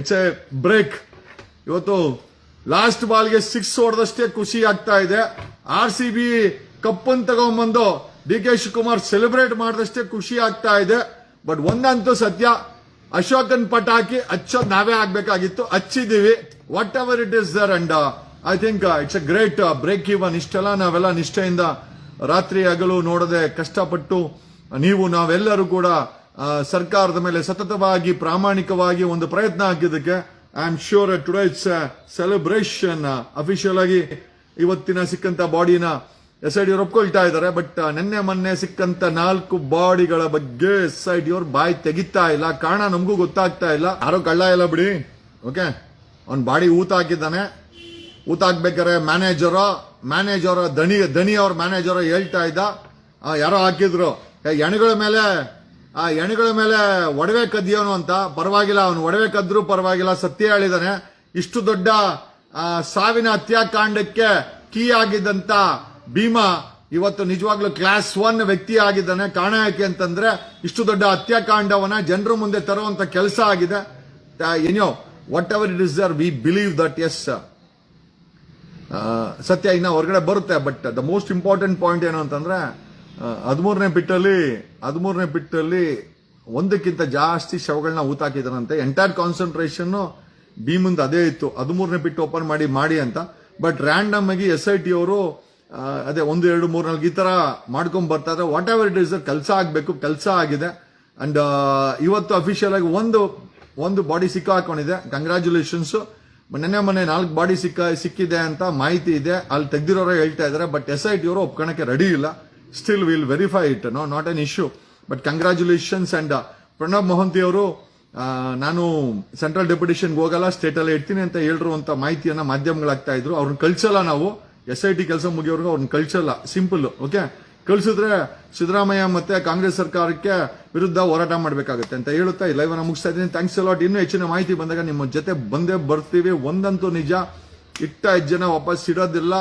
It's a break ಇವತ್ತು last ಬಾಲ್ಗೆ six ಹೊಡೆದಷ್ಟೇ ಖುಷಿ ಆಗ್ತಾ ಇದೆ. ಆರ್ ಸಿ ಬಿ ಕಪ್ಪನ್ ತಗೊಂಬಂದು ಡಿ ಕೆ ಶಿವಕುಮಾರ್ ಸೆಲೆಬ್ರೇಟ್ ಮಾಡಿದಷ್ಟೇ ಖುಷಿ ಆಗ್ತಾ ಇದೆ. ಬಟ್ ಒಂದಂತೂ ಸತ್ಯ, ಅಶೋಕನ್ ಪಟಾಕಿ ಹಚ್ಚೋದ್ ನಾವೇ ಆಗ್ಬೇಕಾಗಿತ್ತು. ಹಚ್ಚಿದೀವಿ whatever it is there and I think it's a great break even ಇಷ್ಟೆಲ್ಲ ನಾವೆಲ್ಲ ನಿಷ್ಠೆಯಿಂದ ರಾತ್ರಿ ಹಗಲು ನೋಡದೆ ಕಷ್ಟಪಟ್ಟು, ನೀವು ನಾವೆಲ್ಲರೂ ಕೂಡ ಸರ್ಕಾರದ ಮೇಲೆ ಸತತವಾಗಿ, ಪ್ರಾಮಾಣಿಕವಾಗಿ ಒಂದು ಪ್ರಯತ್ನ ಆಗಿದ್ದಕ್ಕೆ I am sure today it's celebration official ಆಗಿ ಇವತ್ತಿನ ಸಿಕ್ಕಂತ ಬಾಡಿನ ಎಸ್ ಐ ಡಿ ಒಪ್ಕೊಳ್ತಾ ಇದ್ದಾರೆ. ಬಟ್ ನಿನ್ನೆ ಮೊನ್ನೆ ಸಿಕ್ಕಂತ ನಾಲ್ಕು ಬಾಡಿಗಳ ಬಗ್ಗೆ ಎಸ್ ಐ ಡಿ ಅವ್ರು ಬಾಯಿ ತೆಗಿತಾ ಇಲ್ಲ. ಕಾರಣ ನಮಗೂ ಗೊತ್ತಾಗ್ತಾ ಇಲ್ಲ. ಯಾರೋ ಕಳ್ಳ ಇಲ್ಲ ಬಿಡಿ. ಓಕೆ ಅವ್ನ್ ಬಾಡಿ ಊತ ಹಾಕಿದ್ದಾನೆ. ಊತ ಹಾಕ್ಬೇಕಾರೆ ಮ್ಯಾನೇಜರ ಮ್ಯಾನೇಜರ ದಣಿ ದಣಿ ಅವ್ರ ಮ್ಯಾನೇಜರ್ ಹೇಳ್ತಾ ಇದ್ದ. ಯಾರೋ ಹಾಕಿದ್ರು. ಎಣೆಗಳ ಮೇಲೆ ಆ ಎಣೆಗಳ ಮೇಲೆ ಒಡವೆ ಕದ್ಯೋನು ಅಂತ, ಪರವಾಗಿಲ್ಲ, ಅವನು ಒಡವೆ ಕದ್ರು ಪರವಾಗಿಲ್ಲ, ಸತ್ಯ ಹೇಳಿದಾನೆ. ಇಷ್ಟು ದೊಡ್ಡ ಸಾವಿನ ಹತ್ಯಾಕಾಂಡಕ್ಕೆ ಕೀ ಆಗಿದ್ದಂತ ಭೀಮಾ ಇವತ್ತು ನಿಜವಾಗ್ಲೂ ಕ್ಲಾಸ್ ಒನ್ ವ್ಯಕ್ತಿ ಆಗಿದ್ದಾನೆ. ಕಾರಣ ಯಾಕೆ ಅಂತಂದ್ರೆ, ಇಷ್ಟು ದೊಡ್ಡ ಹತ್ಯಾಕಾಂಡವನ್ನ ಜನರ ಮುಂದೆ ತರುವಂತ ಕೆಲಸ ಆಗಿದೆ. ಏನೋ whatever it is there we believe that yes ಸತ್ಯ ಇನ್ನ ಹೊರಗಡೆ ಬರುತ್ತೆ but the most important point ಏನು ಅಂತಂದ್ರೆ ಹದಿಮೂರನೇ ಬಿಟ್ಟಲ್ಲಿ ಹದಿಮೂರನೇ ಬಿಟ್ಟಲ್ಲಿ ಒಂದಕ್ಕಿಂತ ಜಾಸ್ತಿ ಶವಗಳನ್ನ ಊತಾಕಿದಾರಂತೆ. ಎಂಟೈರ್ ಕಾನ್ಸಂಟ್ರೇಷನ್ ಭೀಮಂದ್ ಅದೇ ಇತ್ತು. ಹದಿಮೂರನೇ ಬಿಟ್ಟು ಓಪನ್ ಮಾಡಿ ಮಾಡಿ ಅಂತ. ಬಟ್ ರ್ಯಾಂಡಮ್ ಆಗಿ ಎಸ್ ಐ ಟಿ ಅವರು ಅದೇ ಒಂದು, ಎರಡು ಮೂರು ನಾಲ್ಕು ಈ ತರ ಮಾಡ್ಕೊಂಡು ಬರ್ತಾ ವಾಟ್ ಎವರ್ ಇಟ್ ಇಸ್ ಕೆಲಸ ಆಗಬೇಕು, ಕೆಲಸ ಆಗಿದೆ. ಅಂಡ್ ಇವತ್ತು ಅಫಿಷಿಯಲ್ ಆಗಿ ಒಂದು ಒಂದು ಬಾಡಿ ಸಿಕ್ಕ ಹಾಕೊಂಡಿದೆ. ನೆನ್ನೆ ಮೊನ್ನೆ ನಾಲ್ಕು ಬಾಡಿ ಸಿಕ್ಕ, ಸಿಕ್ಕಿದೆ ಅಂತ ಮಾಹಿತಿ ಇದೆ. ಅಲ್ಲಿ ತೆಗ್ದಿರೋರೇ ಹೇಳ್ತಾ ಇದ್ದಾರೆ ಬಟ್ ಎಸ್ ಐ ಟಿ ಅವರು ಒಪ್ಕೊಳಕ್ಕೆ ರೆಡಿ ಇಲ್ಲ. Still will verify it no not an issue but congratulations and Pranab Mohanty ಅವರು ನಾನು ಸೆಂಟ್ರಲ್ ಡೆಪ್ಯುಟೇಷನ್ಗೆ ಹೋಗಲ್ಲ ಸ್ಟೇಟಲ್ಲಿ ಇರ್ತೀನಿ ಅಂತ ಹೇಳಿರುವಂತ ಮಾಹಿತಿಯನ್ನು ಮಾಧ್ಯಮಗಳಾಗ್ತಾ ಇದ್ರು. ಅವ್ರನ್ನ ಕಳ್ಸಲ್ಲ ನಾವು. ಎಸ್ ಐ ಟಿ ಕೆಲಸ ಮುಗಿಯೋರ್ಗು ಅವ್ರನ್ನ ಕಳ್ಸಲ್ಲ. ಸಿಂಪಲ್ ಓಕೆ ಕಳಿಸಿದ್ರೆ ಸಿದ್ದರಾಮಯ್ಯ ಮತ್ತೆ ಕಾಂಗ್ರೆಸ್ ಸರ್ಕಾರಕ್ಕೆ ವಿರುದ್ಧ ಹೋರಾಟ ಮಾಡಬೇಕಾಗುತ್ತೆ ಅಂತ ಹೇಳುತ್ತಾ ಈ ಲೈವ್ ಮುಗಿಸ್ತಾ ಇದ್ದೀನಿ. ಥ್ಯಾಂಕ್ಸ್ ಅಲಾಟ್ ಇನ್ನೂ ಹೆಚ್ಚಿನ ಮಾಹಿತಿ ಬಂದಾಗ ನಿಮ್ಮ ಜೊತೆ ಬಂದೇ ಬರ್ತೀವಿ. ಒಂದಂತೂ ನಿಜ. ಇಟ್ಟ ಹೆಜ್ಜೆನ ವಾಪಸ್ ಇಡೋದಿಲ್ಲ.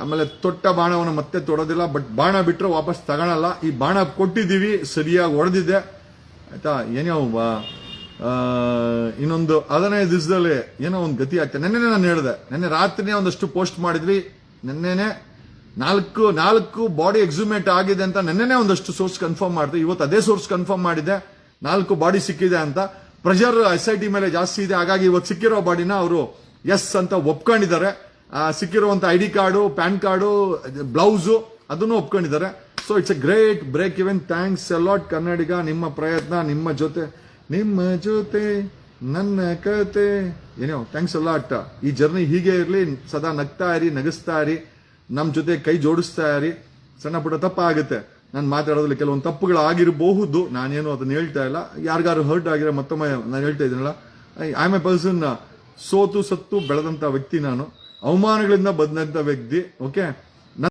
ಆಮೇಲೆ ತೊಟ್ಟ ಬಾಣವನ್ನು ಮತ್ತೆ ತೊಡೋದಿಲ್ಲ, ಬಟ್ ಬಾಣ ಬಿಟ್ಟರೆ ವಾಪಸ್ ತಗೊಳಲ್ಲ. ಈ ಬಾಣ ಕೊಟ್ಟಿದ್ದೀವಿ, ಸರಿಯಾಗಿ ಹೊಡೆದಿದೆ ಆಯ್ತಾ? ಏನೋ ಇನ್ನೊಂದು ಹದಿನೈದು ದಿವಸದಲ್ಲಿ ಏನೋ ಒಂದು ಗತಿ ಆಗ್ತದೆ ನೆನ್ನೆನೇ ನಾನು ಹೇಳಿದೆ, ನೆನ್ನೆ ರಾತ್ರಿನೇ ಒಂದಷ್ಟು ಪೋಸ್ಟ್ ಮಾಡಿದ್ವಿ. ನೆನ್ನೆನೆ ನಾಲ್ಕು ನಾಲ್ಕು ಬಾಡಿ ಎಕ್ಸುಮೇಟ್ ಆಗಿದೆ ಅಂತ ನೆನ್ನೆನೆ ಒಂದಷ್ಟು ಸೋರ್ಸ್ ಕನ್ಫರ್ಮ್ ಮಾಡಿದೆ. ಇವತ್ತು ಅದೇ ಸೋರ್ಸ್ ಕನ್ಫರ್ಮ್ ಮಾಡಿದೆ. ನಾಲ್ಕು ಬಾಡಿ ಸಿಕ್ಕಿದೆ ಅಂತ. ಪ್ರೆಷರ್ ಎಸ್ ಐ ಟಿ ಮೇಲೆ ಜಾಸ್ತಿ ಇದೆ. ಹಾಗಾಗಿ ಇವತ್ತು ಸಿಕ್ಕಿರೋ ಬಾಡಿನ ಅವರು ಎಸ್ ಅಂತ ಒಪ್ಕೊಂಡಿದ್ದಾರೆ. ಆ, ಸಿಕ್ಕಿರುವಂತ I D card PAN card blouse ಅದನ್ನು ಒಪ್ಕೊಂಡಿದ್ದಾರೆ. So it's a great break even thanks a lot Kannadiga. ನಿಮ್ಮ ಪ್ರಯತ್ನ ನಿಮ್ಮ ಜೊತೆ. ನಿಮ್ಮ ಜೊತೆ ನನ್ನ ಕತೆ. ಏನೋ ಥ್ಯಾಂಕ್ಸ್ ಅಲಾಟ್ ಈ ಜರ್ನಿ ಹೀಗೆ ಇರಲಿ ಸದಾ ನಗ್ತಾ ಇರಿ ನಗಿಸ್ತಾ ಇರಿ. ನಮ್ಮ ಜೊತೆ ಕೈ ಜೋಡಿಸ್ತಾ ಇರಿ. ಸಣ್ಣ ಪುಟ್ಟ ತಪ್ಪಾಗುತ್ತೆ. ನಾನು ಮಾತಾಡೋದ್ರಲ್ಲಿ ಕೆಲವೊಂದು ತಪ್ಪುಗಳು ಆಗಿರಬಹುದು ನಾನೇನು ಅದನ್ನು ಹೇಳ್ತಾ ಇಲ್ಲ. ಯಾರಿಗಾರು ಹರ್ಟ್ ಆಗಿರೋ ಮತ್ತೊಮ್ಮೆ ನಾನು ಹೇಳ್ತಾ ಇದ್ದೀನಲ್ಲ. ಐ ಆಮ್ ಎ ಪರ್ಸನ್ ಸೋತು ಸತ್ತು ಬೆಳೆದಂಥ ವ್ಯಕ್ತಿ ನಾನು. ಅವಮಾನಗಳಿಂದ ಬಂದಂತ ವ್ಯಕ್ತಿ ಓಕೆ